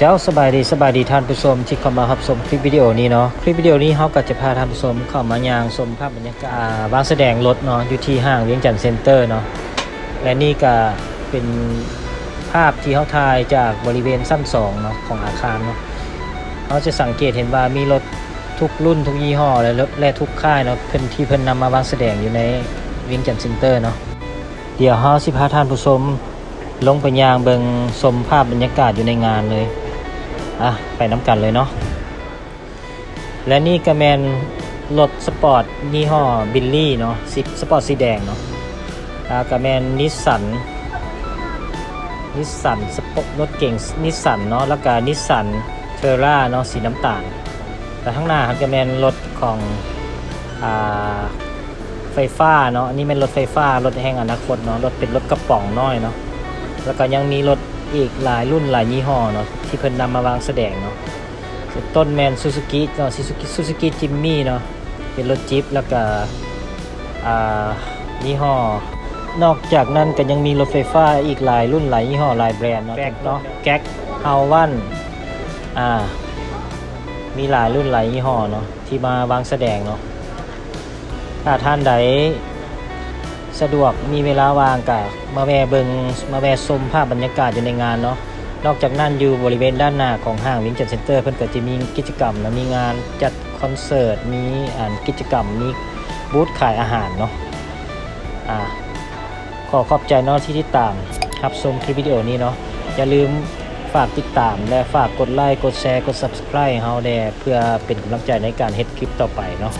เจ้าสบายดีสบายดีท่านผู้ชมที่เข้ามารับชมคลิปวิดีโอนี้เนาะคลิปวิดีโอนี้เขาก็จะพาท่านผู้ชมเข้ามายางชมภาพบรรยากาศอ่าบางแสดงรถเนาะอยู่ที่ห้างเวียงจันทร์เซ็นเตอร์เนาะและนี่ก็เป็นภาพที่เขาถ่ายจากบริเวณสั้นสองเนาะของอาคารเนาะเขาจะสังเกตเห็นว่ามีรถทุกรุ่นทุกยี่ห้อและรถและทุกค่ายเนาะเพิ่นที่เพิ่นนำมาวางแสดงอยู่ในเวียงจันทร์เซ็นเตอร์เนาะเดี๋ยวเขาสิพาท่านผู้ชมลงไปยางเบิงชมภาพบรรยากาศอยู่ในงานเลย อะไปน้ำกันเลยเนาะและนี่ก็แมนรถสปอร์ตยี่ห้อบิลลี่เนาะสีสปอร์ตสีแดงเนาะอ่าก็แมนนิสสันนิสสันสปอร์ตรถเก่งนิสสันเนาะแล้วก็นิสสันเทอร่าเนาะสีน้ำตาล แต่ข้างหน้าครับก็แมนรถของอ่าไฟฟ้าเนาะอันนี้เป็นรถไฟฟ้ารถแห่งอนาคตเนาะรถเป็นรถกระป๋องน้อยเนาะแล้วก็ยังมีรถ อีกหลายรุ่นหลายยี่ห้อเนาะที่เพิ่นนำมาวางแสดงเนาะต้นแมนซูซูกิเนาะซูซูกิซูซูกิจิมมี่เนาะเป็นรถจิ๊ปแล้วก็อ่ายี่ห้อนอกจากนั้นก็ยังมีรถไฟฟ้าอีกหลายรุ่นหลายยี่ห้อหลายแบรนด์เนาะแก๊กเนาะแก๊กเฮาวันอ่ามีหลายรุ่นหลายยี่ห้อเนาะที่มาวางแสดงเนาะถ้าท่านใด สะดวกมีเวลาวางกับมาแวะเบิงมาแวะชมภาพบรรยากาศอยู่ในงานเนาะนอกจากนั้นอยู่บริเวณด้านหน้าของห้างวิงเจันเซ็นเตอร์เพิ่อนก็จะมีกิจกรรมนะมีงานจัดคอนเสิร์ตมีอ่านกิจกรรมมีบูธขายอาหารเนาะอ่าขอขอบใจเนาะที่ติดตามรับชมคลิปวิดีโอนี้เนาะอย่าลืมฝากติดตามและฝากกดไลค์กดแชร์กด Subscribe ให้เฮาแดเพื่อเป็นกำลังใจในการเฮ็ดคลิปต่อไปเนาะ